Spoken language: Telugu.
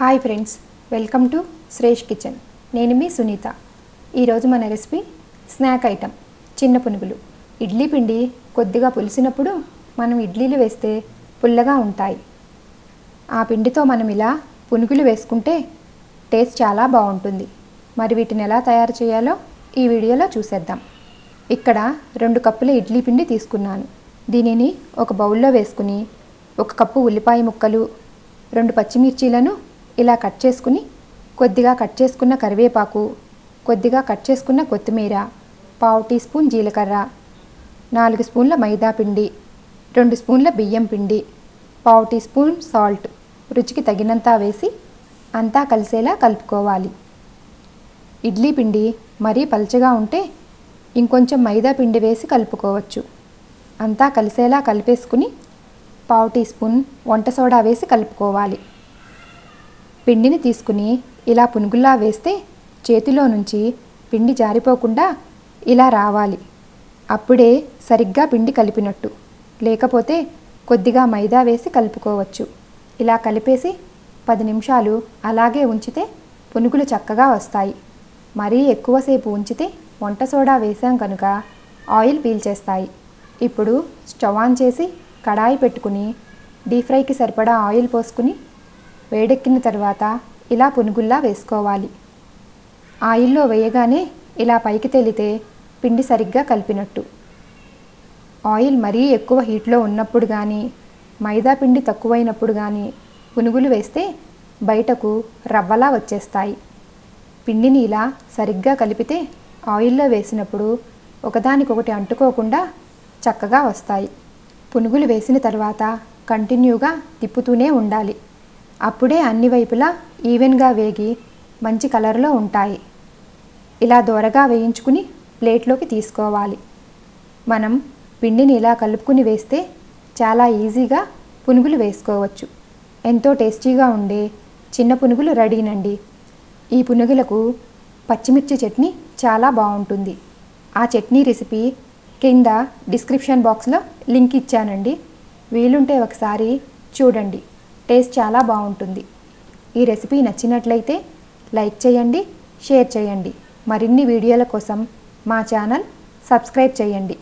Hi friends welcome to Shresh kitchen. నేను మీ సునీత. ఈరోజు మన రెసిపీ స్నాక్ ఐటమ్ చిన్న పునుగులు. ఇడ్లీ పిండి కొద్దిగా పులిసినప్పుడు మనం ఇడ్లీలు వేస్తే పుల్లగా ఉంటాయి. ఆ పిండితో మనం ఇలా పునుగులు వేసుకుంటే టేస్ట్ చాలా బాగుంటుంది. మరి వీటిని ఎలా తయారు చేయాలో ఈ వీడియోలో చూసేద్దాం. ఇక్కడ రెండు కప్పుల ఇడ్లీ పిండి తీసుకున్నాను. దీనిని ఒక బౌల్లో వేసుకుని ఒక కప్పు ఉల్లిపాయ ముక్కలు రెండు పచ్చిమిర్చీలను ఇలా కట్ చేసుకుని కొద్దిగా కట్ చేసుకున్న కరివేపాకు కొద్దిగా కట్ చేసుకున్న కొత్తిమీర పావు టీ స్పూన్ జీలకర్ర నాలుగు స్పూన్ల మైదా పిండి రెండు స్పూన్ల బియ్యం పిండి పావు టీ స్పూన్ సాల్ట్ రుచికి తగినంత వేసి అంతా కలిసేలా కలుపుకోవాలి. ఇడ్లీ పిండి మరీ పలచగా ఉంటే ఇంకొంచెం మైదా పిండి వేసి కలుపుకోవచ్చు. అంతా కలిసేలా కలిపేసుకుని పావు టీ స్పూన్ వంట సోడా వేసి కలుపుకోవాలి. పిండిని తీసుకుని ఇలా పునుగుల్లా వేస్తే చేతిలో నుంచి పిండి జారిపోకుండా ఇలా రావాలి. అప్పుడే సరిగ్గా పిండి కలిపినట్టు. లేకపోతే కొద్దిగా మైదా వేసి కలుపుకోవచ్చు. ఇలా కలిపేసి పది నిమిషాలు అలాగే ఉంచితే పునుగులు చక్కగా వస్తాయి. మరీ ఎక్కువసేపు ఉంచితే వంట సోడా వేసాం కనుక ఆయిల్ పీల్చేస్తాయి. ఇప్పుడు స్టవ్ ఆన్ చేసి కడాయి పెట్టుకుని డీప్ ఫ్రైకి సరిపడా ఆయిల్ పోసుకుని వేడెక్కిన తర్వాత ఇలా పునుగుల్లా వేసుకోవాలి. ఆయిల్లో వేయగానే ఇలా పైకి తేలితే పిండి సరిగ్గా కలిపినట్టు. ఆయిల్ మరీ ఎక్కువ హీట్లో ఉన్నప్పుడు కానీ మైదా పిండి తక్కువైనప్పుడు కానీ పునుగులు వేస్తే బయటకు రవ్వలా వచ్చేస్తాయి. పిండిని ఇలా సరిగ్గా కలిపితే ఆయిల్లో వేసినప్పుడు ఒకదానికొకటి అంటుకోకుండా చక్కగా వస్తాయి. పునుగులు వేసిన తర్వాత కంటిన్యూగా తిప్పుతూనే ఉండాలి. అప్పుడే అన్ని వైపులా ఈవెన్గా వేగి మంచి కలర్లో ఉంటాయి. ఇలా దోరగా వేయించుకుని ప్లేట్లోకి తీసుకోవాలి. మనం పిండిని ఇలా కలుపుకుని వేస్తే చాలా ఈజీగా పునుగులు వేసుకోవచ్చు. ఎంతో టేస్టీగా ఉండే చిన్న పునుగులు రెడీనండి. ఈ పునుగులకు పచ్చిమిర్చి చట్నీ చాలా బాగుంటుంది. ఆ చట్నీ రెసిపీ కింద డిస్క్రిప్షన్ బాక్స్లో లింక్ ఇచ్చానండి. వీలుంటే ఒకసారి చూడండి. టేస్ట్ చాలా బాగుంటుంది. ఈ రెసిపీ నచ్చినట్లయితే లైక్ చేయండి షేర్ చేయండి. మరిన్ని వీడియోల కోసం మా ఛానల్ సబ్స్క్రైబ్ చేయండి.